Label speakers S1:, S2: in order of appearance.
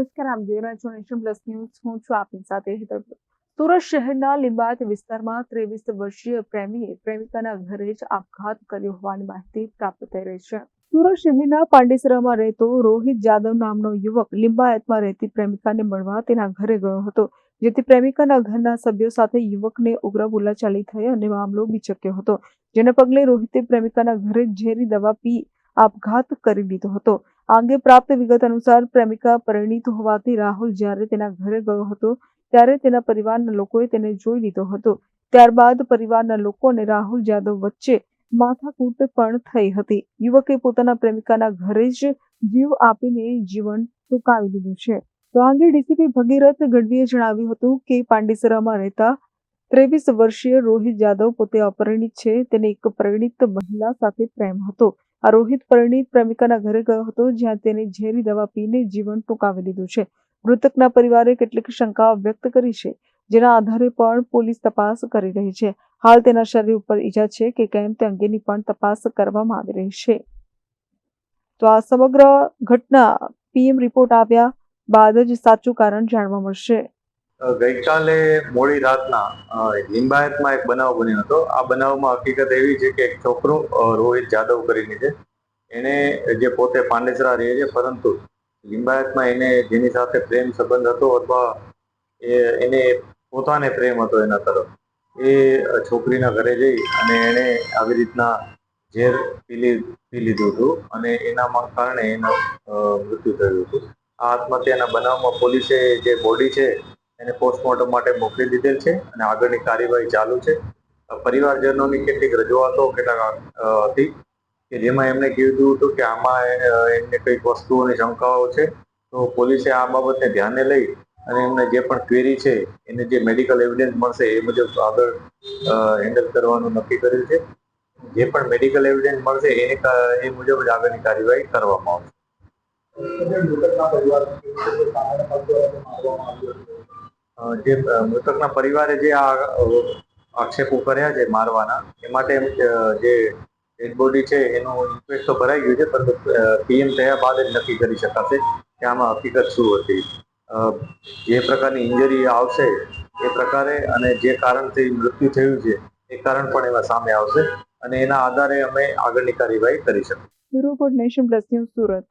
S1: નમસ્કાર, આપ જોઈ પ્લસ ન્યૂઝ. હું છું આપની સાથે સુરત શહેરના લિંબાયત વિસ્તારમાં ત્રેવીસ વર્ષીય પ્રેમીએ પ્રેમિકાના ઘરે જ આપઘાત કર્યો હોવાની માહિતી પ્રાપ્ત થઈ રહી છે. સુરત શહેરના પાંડેસરામાં રહેતો રોહિત જાદવ નામનો યુવક લિંબાયતમાં રહેતી પ્રેમિકાને મળવા તેના ઘરે ગયો હતો, જેથી પ્રેમિકાના ઘરના સભ્યો સાથે યુવકને ઉગ્ર બોલાચાલી થઈ અને મામલો બિચક્યો હતો. જેને પગલે રોહિતે પ્રેમિકાના ઘરે ઝેરી દવા પી આપઘાત કરી લીધો હતો. આ અંગે પ્રાપ્ત વિગત અનુસાર પ્રેમિકા પરિણીત હોવાથી રાહુલ જ્યારે તેના ઘરે ગયો હતો, ત્યારે તેના પરિવારના લોકોએ તેને જોઈ લીધો હતો. ત્યારબાદ પરિવારના લોકો અને રાહુલ જાદવ વચ્ચે માથાકૂટ પણ થઈ હતી. યુવકે પોતાના પ્રેમિકાના ઘરે જ જીવ આપીને જીવન ટૂંકાવી લીધું છે. તો આ ડીસીપી ભગીરથ ગઢવીએ જણાવ્યું હતું કે પાંડેસરામાં રહેતા ત્રેવીસ વર્ષીય રોહિત જાદવ પોતે અપરિણિત છે. તેને એક પરિણીત મહિલા સાથે પ્રેમ હતો. આ રોહિત પરિણીત પ્રેમિકાના ઘરે ગયો હતો, જ્યાં તેને ઝેરી દવા પીને જીવન ટૂંકાવી લીધું છે. મૃતકના પરિવારે કેટલીક શંકાઓ વ્યક્ત કરી છે, જેના આધારે પણ પોલીસ તપાસ કરી રહી છે. હાલ તેના શરીર ઉપર ઈજા છે કે કેમ તે અંગેની પણ તપાસ કરવામાં આવી રહી છે. તો આ સમગ્ર ઘટના પીએમ રિપોર્ટ આવ્યા બાદ જ સાચું કારણ જાણવા મળશે.
S2: ગઈકાલે મોડી રાતના લિંબાયતમાં એક બનાવ બન્યો હતો. આ બનાવમાં હકીકત એવી છે કે એક છોકરો રોહિત જાદવ કરીને છે. એને જે પોતે પાંડેસરા રહે છે, પરંતુ લિંબાયતમાં એને જેની સાથે પ્રેમ સંબંધ હતો અથવા એ, એને પોતાને પ્રેમ હતો એના તરફ, એ છોકરીના ઘરે જઈ અને એણે આવી રીતના ઝેર પીલી, પી લીધું હતું અને એના કારણે એનું મૃત્યુ થયું હતું. આ આત્મહત્યાના બનાવમાં પોલીસે જે બોડી છે એને પોસ્ટમોર્ટમ માટે મોકલી દીધેલ છે અને આગળની કાર્યવાહી ચાલુ છે. પરિવારજનોની કેટલીક રજૂઆતો કેટલાક હતી કે જેમાં એમને કીધું હતું કે આમાં એમને કંઈક વસ્તુઓની શંકાઓ છે. તો પોલીસે આ બાબતને ધ્યાને લઈ અને એમને જે પણ ક્વેરી છે, એને જે મેડિકલ એવિડન્સ મળશે એ મુજબ આગળ હેન્ડલ કરવાનું નક્કી કર્યું છે. જે પણ મેડિકલ એવિડન્સ મળશે એ એ મુજબ જ આગળની કાર્યવાહી કરવામાં આવશે. જે મૃતકના પરિવારે જે આ આક્ષેપો કર્યા છે મારવાના, એ માટે જે ડેડ બોડી છે એનું ઇન્ક્વેસ્ટ તો ભરાઈ ગયું છે, પરંતુ પીએમ થયા બાદ જ નક્કી કરી શકાશે કે આમાં હકીકત શું હતી. જે પ્રકારની ઇન્જરી આવશે એ પ્રકારે અને જે કારણથી મૃત્યુ થયું છે એ કારણ પણ એમાં સામે આવશે અને એના આધારે અમે આગળની કાર્યવાહી કરી શકીએ.
S1: Bureau nation plus news Surat.